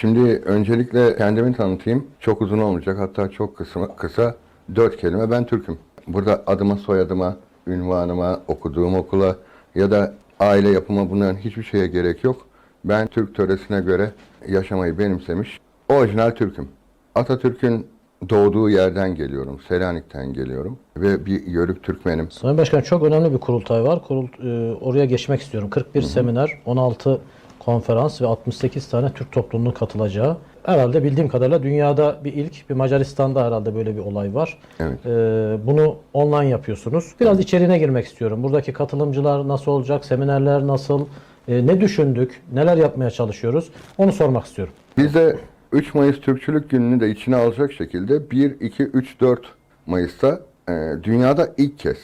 Şimdi öncelikle kendimi tanıtayım. Çok uzun olmayacak hatta çok kısa, kısa dört kelime. Ben Türk'üm. Burada adıma, soyadıma, ünvanıma, okuduğum okula ya da aile yapıma bunların hiçbir şeye gerek yok. Ben Türk töresine göre yaşamayı benimsemiş. Orijinal Türk'üm. Atatürk'ün doğduğu yerden geliyorum. Selanik'ten geliyorum. Ve bir yörük Türkmenim. Sayın Başkan çok önemli bir kurultay var. Kurul, e, oraya geçmek istiyorum. 41 seminer, 16 konferans ve 68 tane Türk topluluğunun katılacağı. Herhalde bildiğim kadarıyla dünyada bir ilk, bir Macaristan'da herhalde böyle bir olay var. Evet. E, bunu online yapıyorsunuz. Biraz içeriğine girmek istiyorum. Buradaki katılımcılar nasıl olacak, seminerler nasıl, e, ne düşündük, neler yapmaya çalışıyoruz onu sormak istiyorum. Biz de 3 Mayıs Türkçülük Günü'nü de içine alacak şekilde 1, 2, 3, 4 Mayıs'ta e, dünyada ilk kez,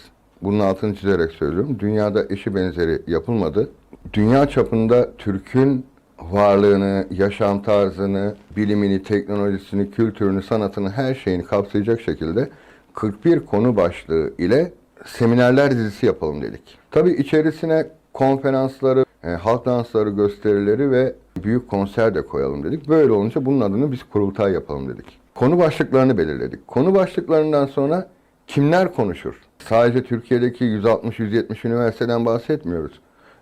bunun altını çizerek söylüyorum, dünyada eşi benzeri yapılmadı. Dünya çapında Türk'ün varlığını, yaşam tarzını, bilimini, teknolojisini, kültürünü, sanatını, her şeyini kapsayacak şekilde 41 konu başlığı ile seminerler dizisi yapalım dedik. Tabii içerisine konferansları, e, halk dansları gösterileri ve büyük konser de koyalım dedik. Böyle olunca bunun adını biz kurultay yapalım dedik. Konu başlıklarını belirledik. Konu başlıklarından sonra kimler konuşur? Sadece Türkiye'deki 160-170 üniversiteden bahsetmiyoruz.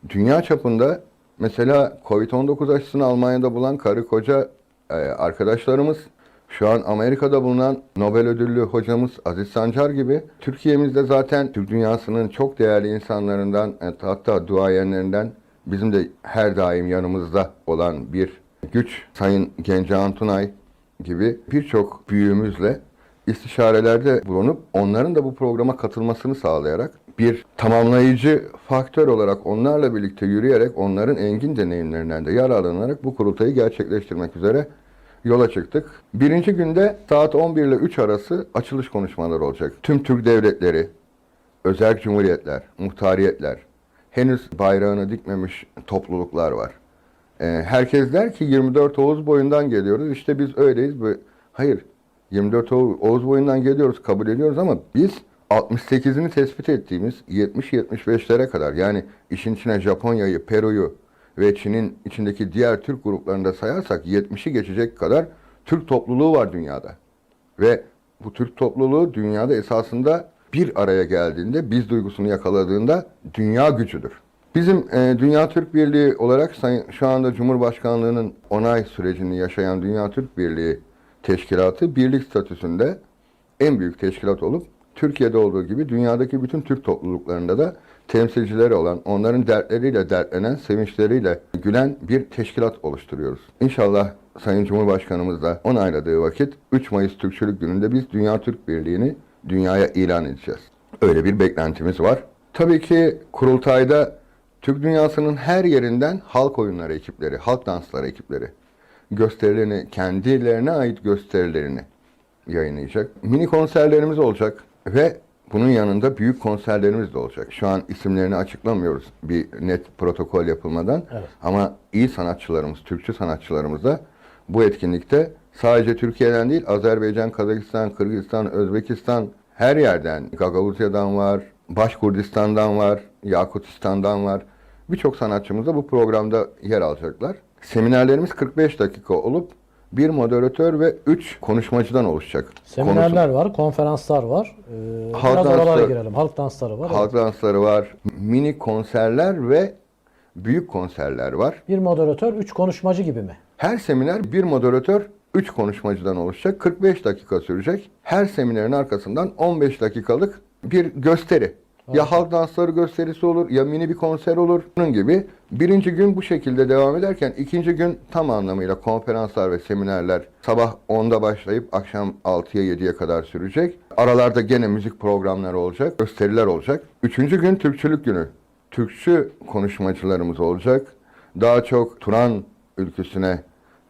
Dünya çapında mesela Covid-19 aşısını Almanya'da bulan karı koca e, arkadaşlarımız, şu an Amerika'da bulunan Nobel ödüllü hocamız Aziz Sancar gibi Türkiye'mizde zaten Türk dünyasının çok değerli insanlarından e, hatta duayenlerinden bizim de her daim yanımızda olan bir güç Sayın Gencehan Tunay gibi birçok büyüğümüzle istişarelerde bulunup onların da bu programa katılmasını sağlayarak bir tamamlayıcı faktör olarak onlarla birlikte yürüyerek onların engin deneyimlerinden de yararlanarak bu kurultayı gerçekleştirmek üzere yola çıktık. Birinci günde saat 11 ile 3 arası açılış konuşmaları olacak. Tüm Türk devletleri, özel cumhuriyetler, muhtariyetler, henüz bayrağını dikmemiş topluluklar var. Ee, herkes der ki 24 Oğuz boyundan geliyoruz. İşte biz öyleyiz. Hayır. 24 Oğuz, boyundan geliyoruz, kabul ediyoruz ama biz 68'ini tespit ettiğimiz 70-75'lere kadar yani işin içine Japonya'yı, Peru'yu ve Çin'in içindeki diğer Türk gruplarını da sayarsak 70'i geçecek kadar Türk topluluğu var dünyada. Ve bu Türk topluluğu dünyada esasında bir araya geldiğinde, biz duygusunu yakaladığında dünya gücüdür. Bizim e, Dünya Türk Birliği olarak şu anda Cumhurbaşkanlığının onay sürecini yaşayan Dünya Türk Birliği Teşkilatı birlik statüsünde en büyük teşkilat olup Türkiye'de olduğu gibi dünyadaki bütün Türk topluluklarında da temsilcileri olan, onların dertleriyle dertlenen, sevinçleriyle gülen bir teşkilat oluşturuyoruz. İnşallah Sayın Cumhurbaşkanımız da onayladığı vakit 3 Mayıs Türkçülük Günü'nde biz Dünya Türk Birliği'ni dünyaya ilan edeceğiz. Öyle bir beklentimiz var. Tabii ki kurultayda Türk dünyasının her yerinden halk oyunları ekipleri, halk dansları ekipleri gösterilerini, kendilerine ait gösterilerini yayınlayacak. Mini konserlerimiz olacak ve bunun yanında büyük konserlerimiz de olacak. Şu an isimlerini açıklamıyoruz bir net protokol yapılmadan. Evet. Ama iyi sanatçılarımız, Türkçü sanatçılarımız da bu etkinlikte sadece Türkiye'den değil, Azerbaycan, Kazakistan, Kırgızistan, Özbekistan her yerden, Gagavuzya'dan var, Başkurdistan'dan var, Yakutistan'dan var. Birçok sanatçımız da bu programda yer alacaklar. Seminerlerimiz 45 dakika olup bir moderatör ve 3 konuşmacıdan oluşacak. Seminerler var, konferanslar var. Ee, Halk biraz oralara dansları- girelim. Halk dansları var. Halk dansları var, mini konserler ve büyük konserler var. Bir moderatör, üç konuşmacı gibi mi? Her seminer bir moderatör, 3 konuşmacıdan oluşacak. 45 dakika sürecek. Her seminerin arkasından 15 dakikalık bir gösteri. Ya halk dansları gösterisi olur ya mini bir konser olur. Bunun gibi birinci gün bu şekilde devam ederken ikinci gün tam anlamıyla konferanslar ve seminerler sabah 10'da başlayıp akşam 6'ya 7'ye kadar sürecek. Aralarda gene müzik programları olacak, gösteriler olacak. Üçüncü gün Türkçülük günü. Türkçü konuşmacılarımız olacak. Daha çok Turan ülküsüne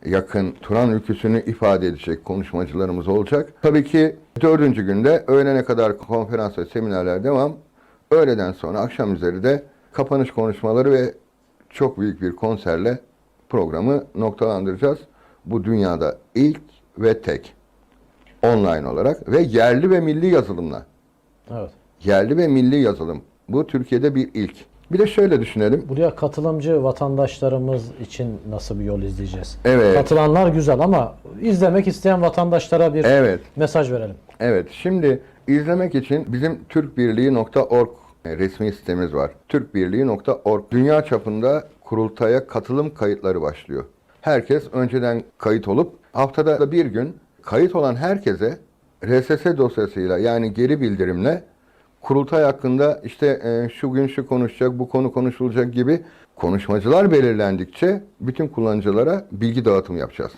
yakın Turan ülküsünü ifade edecek konuşmacılarımız olacak. Tabii ki dördüncü günde öğlene kadar konferans ve seminerler devam. Öğleden sonra akşam üzeri de kapanış konuşmaları ve çok büyük bir konserle programı noktalandıracağız. Bu dünyada ilk ve tek online olarak ve yerli ve milli yazılımla. Evet. Yerli ve milli yazılım. Bu Türkiye'de bir ilk. Bir de şöyle düşünelim. Buraya katılımcı vatandaşlarımız için nasıl bir yol izleyeceğiz? Evet. Katılanlar güzel ama izlemek isteyen vatandaşlara bir Evet. mesaj verelim. Evet, şimdi izlemek için bizim türkbirliği.org resmi sitemiz var. Türkbirliği.org dünya çapında kurultaya katılım kayıtları başlıyor. Herkes önceden kayıt olup haftada da bir gün kayıt olan herkese RSS dosyasıyla yani geri bildirimle kurultay hakkında işte e, şu gün şu konuşacak, bu konu konuşulacak gibi konuşmacılar belirlendikçe bütün kullanıcılara bilgi dağıtım yapacağız.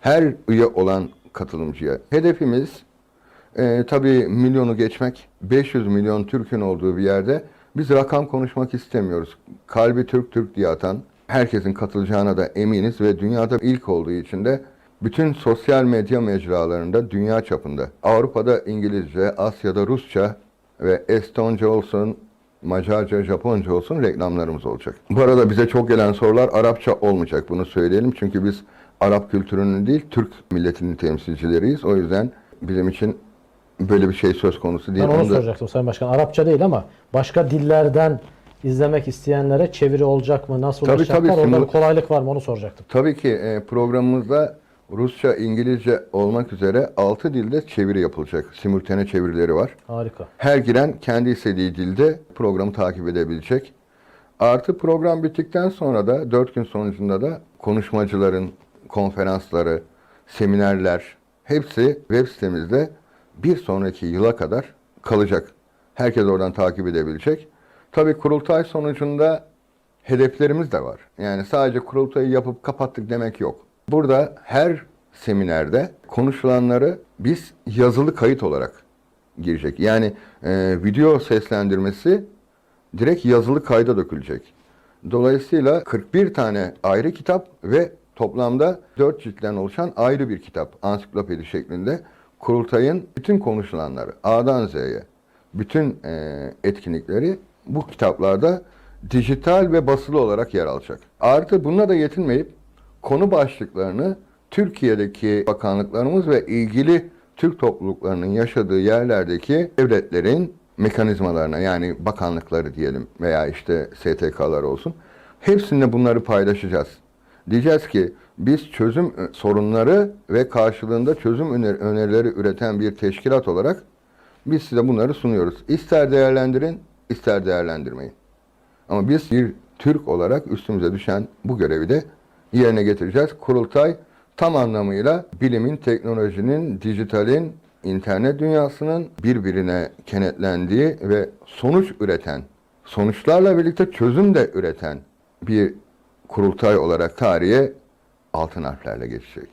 Her üye olan katılımcıya. Hedefimiz e, tabii milyonu geçmek, 500 milyon Türk'ün olduğu bir yerde biz rakam konuşmak istemiyoruz. Kalbi Türk Türk diye atan, herkesin katılacağına da eminiz ve dünyada ilk olduğu için de bütün sosyal medya mecralarında dünya çapında, Avrupa'da İngilizce, Asya'da Rusça ve Estonca olsun, Macarca, Japonca olsun reklamlarımız olacak. Bu arada bize çok gelen sorular Arapça olmayacak bunu söyleyelim. Çünkü biz Arap kültürünün değil Türk milletinin temsilcileriyiz. O yüzden bizim için böyle bir şey söz konusu değil. Ben onu Onu da- soracaktım Sayın Başkan. Arapça değil ama başka dillerden izlemek isteyenlere çeviri olacak mı? Nasıl Tabii, ulaşacaklar? tabii, simul- kolaylık var mı? Onu soracaktım. Tabii ki e, programımızda Rusça, İngilizce olmak üzere 6 dilde çeviri yapılacak. Simultane çevirileri var. Harika. Her giren kendi istediği dilde programı takip edebilecek. Artı program bittikten sonra da 4 gün sonucunda da konuşmacıların konferansları, seminerler hepsi web sitemizde bir sonraki yıla kadar kalacak. Herkes oradan takip edebilecek. Tabii kurultay sonucunda hedeflerimiz de var. Yani sadece kurultayı yapıp kapattık demek yok. Burada her seminerde konuşulanları biz yazılı kayıt olarak girecek. Yani e, video seslendirmesi direkt yazılı kayda dökülecek. Dolayısıyla 41 tane ayrı kitap ve toplamda 4 ciltten oluşan ayrı bir kitap ansiklopedi şeklinde kurultayın bütün konuşulanları A'dan Z'ye bütün e, etkinlikleri bu kitaplarda dijital ve basılı olarak yer alacak. Artı bununla da yetinmeyip konu başlıklarını Türkiye'deki bakanlıklarımız ve ilgili Türk topluluklarının yaşadığı yerlerdeki devletlerin mekanizmalarına yani bakanlıkları diyelim veya işte STK'lar olsun hepsinde bunları paylaşacağız. Diyeceğiz ki biz çözüm e, sorunları ve karşılığında çözüm öner- önerileri üreten bir teşkilat olarak biz size bunları sunuyoruz. İster değerlendirin, ister değerlendirmeyin. Ama biz bir Türk olarak üstümüze düşen bu görevi de yerine getireceğiz. Kurultay tam anlamıyla bilimin, teknolojinin, dijitalin, internet dünyasının birbirine kenetlendiği ve sonuç üreten, sonuçlarla birlikte çözüm de üreten bir kurultay olarak tarihe altın harflerle geçecek.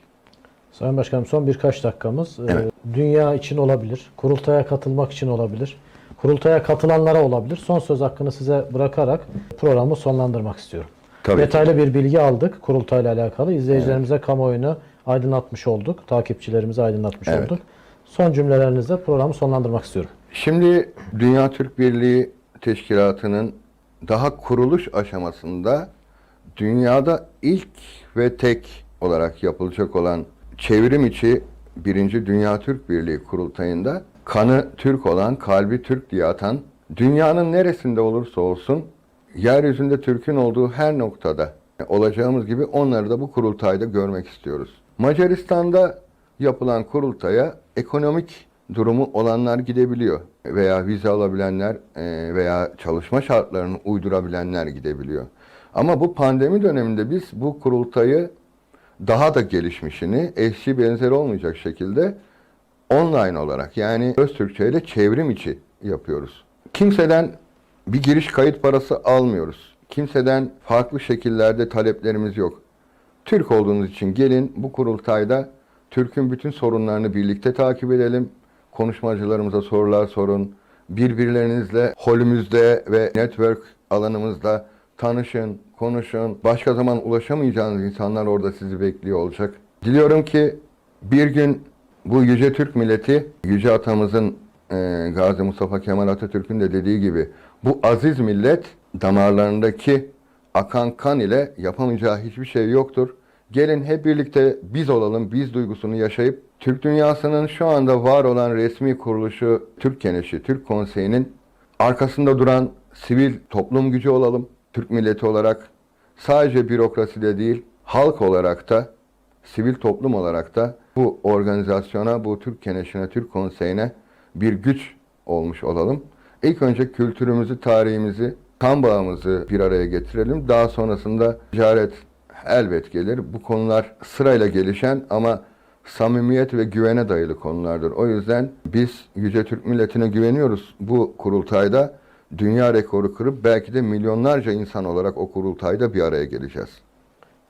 Sayın Başkanım son birkaç dakikamız. Ee, Evet. Dünya için olabilir. Kurultaya katılmak için olabilir. Kurultaya katılanlara olabilir. Son söz hakkını size bırakarak programı sonlandırmak istiyorum. Tabii ki. Detaylı bir bilgi aldık kurultayla alakalı. İzleyicilerimize kamuoyunu aydınlatmış olduk. Takipçilerimizi aydınlatmış Evet. olduk. Son cümlelerinizle programı sonlandırmak istiyorum. Şimdi Dünya Türk Birliği Teşkilatı'nın daha kuruluş aşamasında dünyada ilk ve tek olarak yapılacak olan çevrim içi birinci Dünya Türk Birliği kurultayında kanı Türk olan, kalbi Türk diye atan, dünyanın neresinde olursa olsun yeryüzünde Türk'ün olduğu her noktada olacağımız gibi onları da bu kurultayda görmek istiyoruz. Macaristan'da yapılan kurultaya ekonomik durumu olanlar gidebiliyor veya vize alabilenler e, veya çalışma şartlarını uydurabilenler gidebiliyor. Ama bu pandemi döneminde biz bu kurultayı daha da gelişmişini, eşi benzeri olmayacak şekilde online olarak yani Öztürkçe ile çevrim içi yapıyoruz. Kimseden bir giriş kayıt parası almıyoruz. Kimseden farklı şekillerde taleplerimiz yok. Türk olduğunuz için gelin bu kurultayda Türk'ün bütün sorunlarını birlikte takip edelim. Konuşmacılarımıza sorular sorun. Birbirlerinizle holümüzde ve network alanımızda tanışın, konuşun. Başka zaman ulaşamayacağınız insanlar orada sizi bekliyor olacak. Diliyorum ki bir gün bu yüce Türk milleti, yüce atamızın e, Gazi Mustafa Kemal Atatürk'ün de dediği gibi bu aziz millet damarlarındaki akan kan ile yapamayacağı hiçbir şey yoktur. Gelin hep birlikte biz olalım, biz duygusunu yaşayıp Türk dünyasının şu anda var olan resmi kuruluşu Türk Keneşi, Türk Konseyi'nin arkasında duran sivil toplum gücü olalım. Türk milleti olarak sadece bürokraside değil, halk olarak da, sivil toplum olarak da bu organizasyona, bu Türk Keneşi'ne, Türk Konseyi'ne bir güç olmuş olalım. İlk önce kültürümüzü, tarihimizi, kan bağımızı bir araya getirelim. Daha sonrasında ticaret elbet gelir. Bu konular sırayla gelişen ama samimiyet ve güvene dayalı konulardır. O yüzden biz Yüce Türk milletine güveniyoruz. Bu kurultayda dünya rekoru kırıp belki de milyonlarca insan olarak o kurultayda bir araya geleceğiz.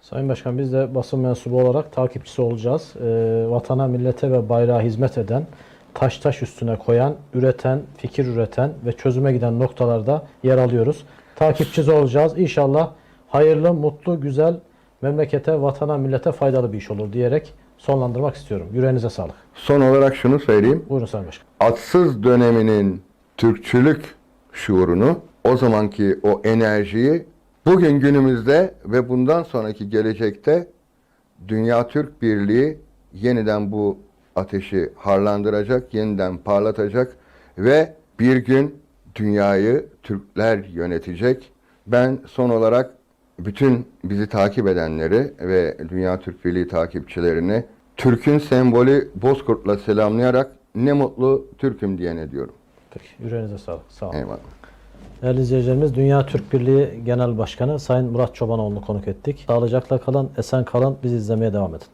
Sayın Başkan biz de basın mensubu olarak takipçisi olacağız. Ee, vatana, millete ve bayrağa hizmet eden, taş taş üstüne koyan, üreten, fikir üreten ve çözüme giden noktalarda yer alıyoruz. Takipçisi olacağız. İnşallah hayırlı, mutlu, güzel, memlekete, vatana, millete faydalı bir iş olur diyerek sonlandırmak istiyorum. Yüreğinize sağlık. Son olarak şunu söyleyeyim. Buyurun Sayın Başkan. Atsız döneminin Türkçülük şuurunu, o zamanki o enerjiyi bugün günümüzde ve bundan sonraki gelecekte Dünya Türk Birliği yeniden bu ateşi harlandıracak, yeniden parlatacak ve bir gün dünyayı Türkler yönetecek. Ben son olarak bütün bizi takip edenleri ve Dünya Türk Birliği takipçilerini Türk'ün sembolü Bozkurt'la selamlayarak ne mutlu Türk'üm diyene diyorum. Peki, yüreğinize sağlık. Sağ olun. Eyvallah. Değerli izleyicilerimiz, Dünya Türk Birliği Genel Başkanı Sayın Murat Çobanoğlu'nu konuk ettik. Sağlıcakla kalın, esen kalın, bizi izlemeye devam edin.